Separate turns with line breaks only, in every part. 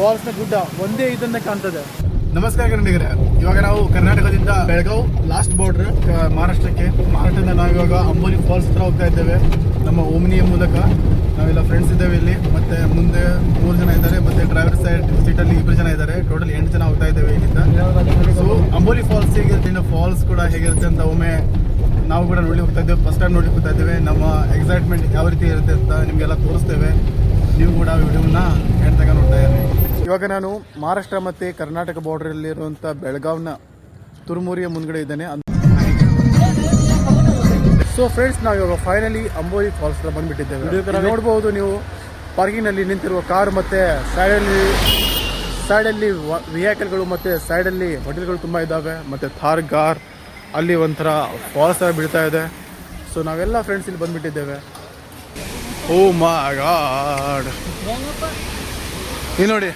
ಫಾಲ್ಸ್ನ ಗುಡ್ಡ ಒಂದೇ ಇದನ್ನ ಕಾಣ್ತದೆ.
ನಮಸ್ಕಾರ ಕನ್ನಡಿಗರೆ ಇವಾಗ ನಾವು ಕರ್ನಾಟಕದಿಂದ ಬೆಳಗಾವ್ ಲಾಸ್ಟ್ ಬಾರ್ಡರ್ ಮಹಾರಾಷ್ಟ್ರಕ್ಕೆ. ಮಹಾರಾಷ್ಟ್ರದಿಂದ ನಾವು ಇವಾಗ ಅಂಬೋಲಿ ಫಾಲ್ಸ್ ಹತ್ರ ಹೋಗ್ತಾ ಇದ್ದೇವೆ. ನಮ್ಮ ಓಮಿನಿಯ ಮೂಲಕ ನಾವೆಲ್ಲ ಫ್ರೆಂಡ್ಸ್ ಇದ್ದೇವೆ ಇಲ್ಲಿ. ಮತ್ತೆ ಮುಂದೆ ಮೂರು ಜನ ಇದ್ದಾರೆ. ಮತ್ತೆ ಡ್ರೈವರ್ ಸೈಡ್ ಸೀಟಲ್ಲಿ ಇಬ್ಬರು ಜನ ಇದ್ದಾರೆ. ಟೋಟಲ್ ಎಂಟು ಜನ ಹೋಗ್ತಾ ಇದ್ದೇವೆ ಇಲ್ಲಿಂದ. ಸೊ ಅಂಬೋಲಿ ಫಾಲ್ಸ್ ಹೇಗಿರುತ್ತೆ ಇನ್ನು ಫಾಲ್ಸ್ ಕೂಡ ಹೇಗಿರುತ್ತೆ ಅಂತ ಒಮ್ಮೆ ನಾವು ಕೂಡ ನೋಡಿ ಹೋಗ್ತಾ ಇದ್ದೇವೆ. ಫಸ್ಟ್ ಟೈಮ್ ನೋಡಿ ಹೋಗ್ತಾ ಇದ್ದೇವೆ. ನಮ್ಮ ಎಕ್ಸೈಟ್ಮೆಂಟ್ ಯಾವ ರೀತಿ ಇರುತ್ತೆ ಅಂತ ನಿಮಗೆಲ್ಲ ತೋರಿಸ್ತೇವೆ. ನೀವು ಕೂಡ ವಿಡಿಯೋನ ಇವಾಗ ನಾನು ಮಹಾರಾಷ್ಟ್ರ ಮತ್ತು ಕರ್ನಾಟಕ ಬಾರ್ಡ್ರಲ್ಲಿರುವಂಥ ಬೆಳಗಾವ್ನ ತುರುಮೂರಿಯ ಮುಂದ್ಗಡೆ ಇದ್ದೇನೆ. ಸೊ ಫ್ರೆಂಡ್ಸ್ ನಾವು ಇವಾಗ ಫೈನಲಿ ಅಂಬೋರಿ ಫಾಲ್ಸ್ ಹತ್ರ ಬಂದ್ಬಿಟ್ಟಿದ್ದೇವೆ. ನೋಡ್ಬೋದು ನೀವು ಪಾರ್ಕಿಂಗ್ನಲ್ಲಿ ನಿಂತಿರುವ ಕಾರ್ ಮತ್ತು ಸೈಡಲ್ಲಿ ಸೈಡಲ್ಲಿ ವೆಹಿಕಲ್ಗಳು ಮತ್ತು ಸೈಡಲ್ಲಿ ಹೋಟೆಲ್ಗಳು ತುಂಬ ಇದ್ದಾವೆ. ಮತ್ತು ಥಾರ್ ಗಾರ್ ಅಲ್ಲಿ ಒಂಥರ ಫಾಲ್ಸ್ ಥರ ಬೀಳ್ತಾ ಇದೆ. ಸೊ ನಾವೆಲ್ಲ ಫ್ರೆಂಡ್ಸ್ ಇಲ್ಲಿ ಬಂದ್ಬಿಟ್ಟಿದ್ದೇವೆ. ಓ ಮಾ ಗಾಡ್ ಇಲ್ಲಿ ನೋಡಿ.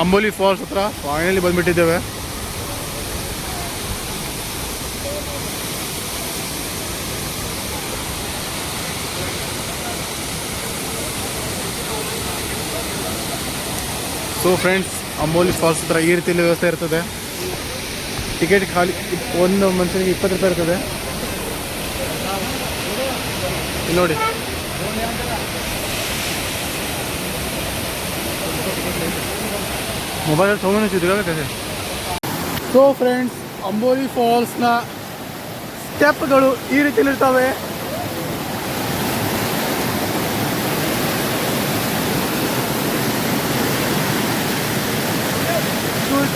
ಅಂಬೋಲಿ ಫಾಲ್ಸ್ ಹತ್ರ ಫೈನಲಿ ಬಂದ್ಬಿಟ್ಟಿದ್ದೇವೆ. ಸೊ ಫ್ರೆಂಡ್ಸ್ ಅಂಬೋಲಿ ಫಾಲ್ಸ್ ಹತ್ರ ಈ ರೀತಿಯಲ್ಲಿ ವ್ಯವಸ್ಥೆ ಇರ್ತದೆ. ಟಿಕೆಟ್ ಖಾಲಿ, ಒಂದು ಮನುಷ್ಯನಿಗೆ ಇಪ್ಪತ್ತು ರೂಪಾಯಿ ಇರ್ತದೆ. ನೋಡಿ. ಮೊಬೈಲ್ ತೊಗೊಂಡು ಚಿತ್ರಕ್ಕೆ ಸೊ ಫ್ರೆಂಡ್ಸ್ ಅಂಬೋಲಿ ಫಾಲ್ಸ್ನ ಸ್ಟೆಪ್ಗಳು ಈ ರೀತಿಯಲ್ಲಿ ಇರ್ತವೆ. कुछ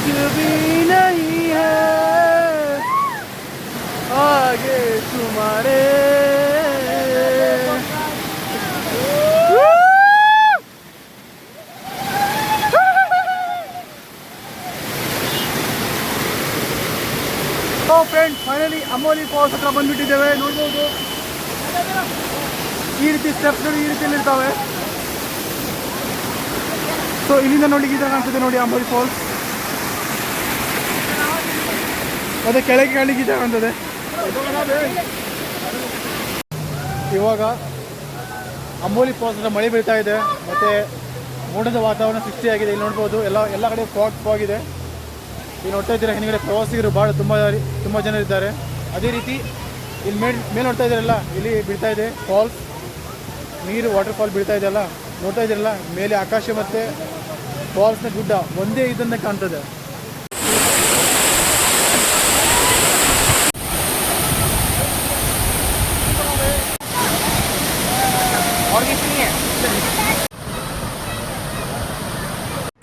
so friends finally Amboli falls ಹತ್ರ ಬಂದ್ಬಿಟ್ಟಿದ್ದೇವೆ. ನೋಡ್ಬೋದು. ಈ ರೀತಿ ಸ್ಟೆಪ್ಸ್ಗಳು ಈ ರೀತಿಯಲ್ಲಿ ಇರ್ತವೆ. ಸೊ ಇಲ್ಲಿಂದ ನೋಡಿ ಥರ ಕಾಣ್ತದೆ ನೋಡಿ ಅಂಬೋಲಿ ಫಾಲ್ಸ್ ಅದೇ ಕೆಳಗೆ ಕಾಣಿಗೆ ಇದಾಗ ಥರ ಕಾಣ್ತದೆ. ಇವಾಗ ಅಂಬೋಲಿ ಫಾಲ್ಸ್ ಮಳೆ ಬೀಳ್ತಾ ಇದೆ. ಮತ್ತೆ ಮೋಡದ ವಾತಾವರಣ ಸೃಷ್ಟಿಯಾಗಿದೆ. ಇಲ್ಲಿ ನೋಡ್ಬೋದು, ಎಲ್ಲ ಎಲ್ಲ ಕಡೆ ಫಾಗ್ ಫಾಗ್ ಇದೆ. ಇಲ್ಲಿ ನೋಡ್ತಾ ಇದ್ದೀರಾ ಹಿಂದ್ಗಡೆ ಪ್ರವಾಸಿಗರು ಭಾಳ ತುಂಬ ತುಂಬ ಜನ ಇದ್ದಾರೆ. ಅದೇ ರೀತಿ ಇಲ್ಲಿ ಮೇಲ್ ಮೇಲೆ ನೋಡ್ತಾ ಇದ್ದಾರಲ್ಲ, ಇಲ್ಲಿ ಬೀಳ್ತಾ ಇದೆ ಫಾಲ್ಸ್. ನೀರು ವಾಟರ್ ಫಾಲ್ ಬೀಳ್ತಾ ಇದೆಯಲ್ಲ ನೋಡ್ತಾ ಇದ್ದೀರಲ್ಲ, ಮೇಲೆ ಆಕಾಶ ಮತ್ತು ಫಾಲ್ಸ್ನ ಗುಡ್ಡ ಒಂದೇ ಇದನ್ನ ಕಾಣ್ತದೆ.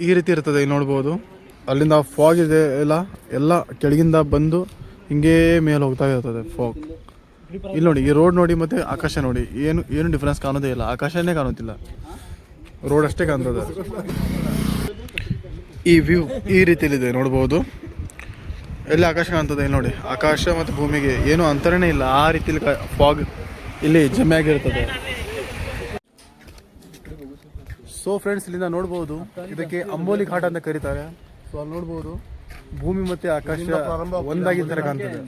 ಈ ರೀತಿ ಇರ್ತದೆ, ಇಲ್ಲಿ ನೋಡ್ಬೋದು. ಅಲ್ಲಿಂದ ಫಾಗ್ ಇದೆ ಎಲ್ಲ ಎಲ್ಲ ಕೆಳಗಿಂದ ಬಂದು ಹಿಂಗೇ ಮೇಲೆ ಹೋಗ್ತಾ ಇರ್ತದೆ ಫಾಗ್ ಇಲ್ಲಿ ನೋಡಿ, ಈ ರೋಡ್ ನೋಡಿ ಮತ್ತೆ ಆಕಾಶ ನೋಡಿ, ಏನು ಏನು ಡಿಫ್ರೆನ್ಸ್ ಕಾಣೋದೇ ಇಲ್ಲ. ಆಕಾಶನೇ ಕಾಣುತ್ತಿಲ್ಲ. ರೋಡ್ ಅಷ್ಟೇ ಕಾಣ್ತದೆ. ಈ ವ್ಯೂ ಈ ರೀತಿಯಲ್ಲಿದೆ, ನೋಡ್ಬೋದು. ಎಲ್ಲಿ ಆಕಾಶ ಕಾಣ್ತದೆ ಇಲ್ಲಿ ನೋಡಿ. ಆಕಾಶ ಮತ್ತು ಭೂಮಿಗೆ ಏನು ಅಂತರನೇ ಇಲ್ಲ. ಆ ರೀತಿಯಲ್ಲಿ ಫಾಗ್ ಇಲ್ಲಿ ಜಮೆ ಆಗಿರ್ತದೆ. ಸೊ ಫ್ರೆಂಡ್ಸ್ ಇಲ್ಲಿಂದ ನೋಡ್ಬೋದು. ಇದಕ್ಕೆ ಅಂಬೋಲಿ ಘಾಟ್ ಅಂತ ಕರೀತಾರೆ. ಸೊ ಅಲ್ಲಿ ನೋಡ್ಬೋದು ಭೂಮಿ ಮತ್ತೆ ಆಕಾಶ ಒಂದಾಗಿ ತರ ಕಾಣ್ತದೆ.